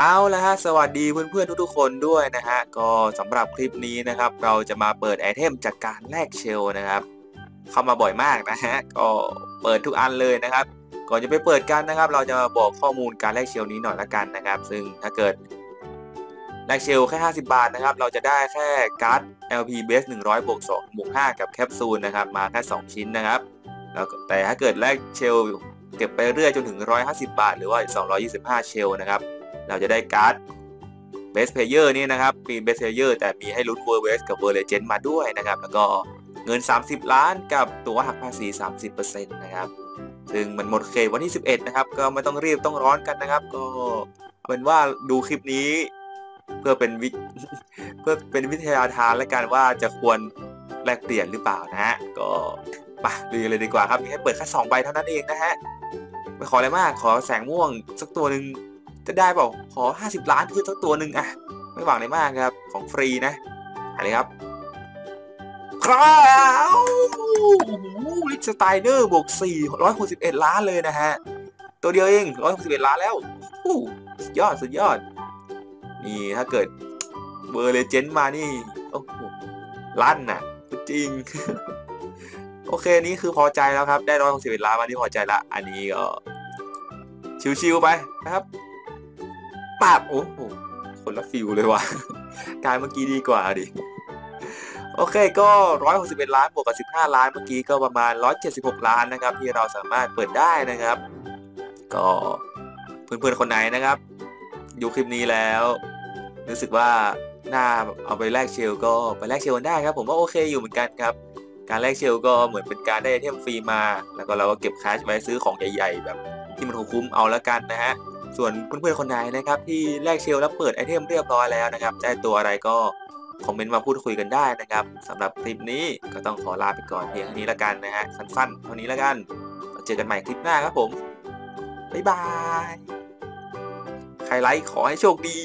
เอาละฮะสวัสดีเพื่อนๆทุกๆคนด้วยนะฮะก็สำหรับคลิปนี้นะครับ เราจะมาเปิดไอเทมจากการแลกเชลนะครับ เข้ามาบ่อยมากนะฮะก็เปิดทุกอันเลยนะครับ ก่อนจะไปเปิดกันนะครับ เราจะมาบอกข้อมูลการแลกเชลนี้หน่อยละกันนะครับ ซึ่งถ้าเกิดแลกเชลแค่ 50 บาทนะครับ เราจะได้แค่การ์ด LP base 100บวก2บวก5กับแคปซูลนะครับ มาแค่ 2 ชิ้นนะครับแล้วแต่ถ้าเกิดแลกเชลเก็บไปเรื่อยจนถึง 150 บาท หรือว่า 225 เชลนะครับ เราจะได้การ์ดเบสเพลเยอร์นี่นะครับปีนเบสเพลเยอร์แต่มีให้ลุ้นเวอร์เวสกับเวอร์เลเจนต์มาด้วยนะครับ แล้วก็เงิน 30 ล้านกับตัวหักภาษี 30%นะครับ ซึ่งมันหมดเขตวันที่ 11 นะครับ ก็ไม่ต้องรีบต้องร้อนกันนะครับ ก็เป็นว่าดูคลิปนี้ เพื่อเป็นวิเพื่อเป็นวิทยาทานและกันว่าจะควรแลกเปลี่ยนหรือเปล่านะฮะ ก็ไปลุยเลยดีกว่าครับมีให้เปิดแค่2ใบเท่านั้นเองนะฮะไม่ขออะไรมากขอแสงม่วงสักตัวหนึ่ง จะได้เปล่าขอ 50 ล้านคือสักตัวหนึ่งอะไม่หวังอะไรมากครับ ของฟรีนะอะไรครับ ครับลิสไตเนอร์บวก4 161 ล้านเลยนะฮะ ตัวเดียวเอง 161 ล้านแล้วสุดยอด สุดยอด นี่ถ้าเกิดเบอร์เลเจนด์มานี่ โอ้โห ลั่นน่ะ จริง โอเค นี่คือพอใจแล้วครับ ได้ 161 ล้านมาที่พอใจละ อันนี้ก็ชิวๆไปนะครับ ปาบโอ้โหคนละฟิลเลยว่ะการเมื่อกี้ดีกว่าดิโอเคก็ 161 ล้านบวกกับ 15 ล้านเมื่อกี้ก็ประมาณ 176 ล้านนะครับ ที่เราสามารถเปิดได้นะครับ ก็เพื่อนๆคนไหนนะครับ ดูคลิปนี้แล้ว รู้สึกว่าหน่าเอาไปแลกเชลก็ไปแลกเชลกันได้ครับ ผมว่าโอเคอยู่เหมือนกันครับ การแลกเชลก็เหมือนเป็นการได้ไอเทมฟรีมา แล้วก็เราก็เก็บแคชไว้ซื้อของใหญ่ ๆ แบบที่มันคุ้มเอาแล้วกันนะฮะ ส่วนเพื่อนๆคนไหนนะครับที่แลกเชลแล้วเปิดไอเทมเรียบร้อยแล้วนะครับได้ตัวอะไรก็คอมเมนต์มาพูดคุยกันได้นะครับสำหรับคลิปนี้ก็ต้องขอลาไปก่อนเพียงเท่านี้แล้วกันนะฮะสั้นๆเท่านี้แล้วกันเจอกันใหม่คลิปหน้าครับผมบ๊ายบายใครไลค์ขอให้โชคดี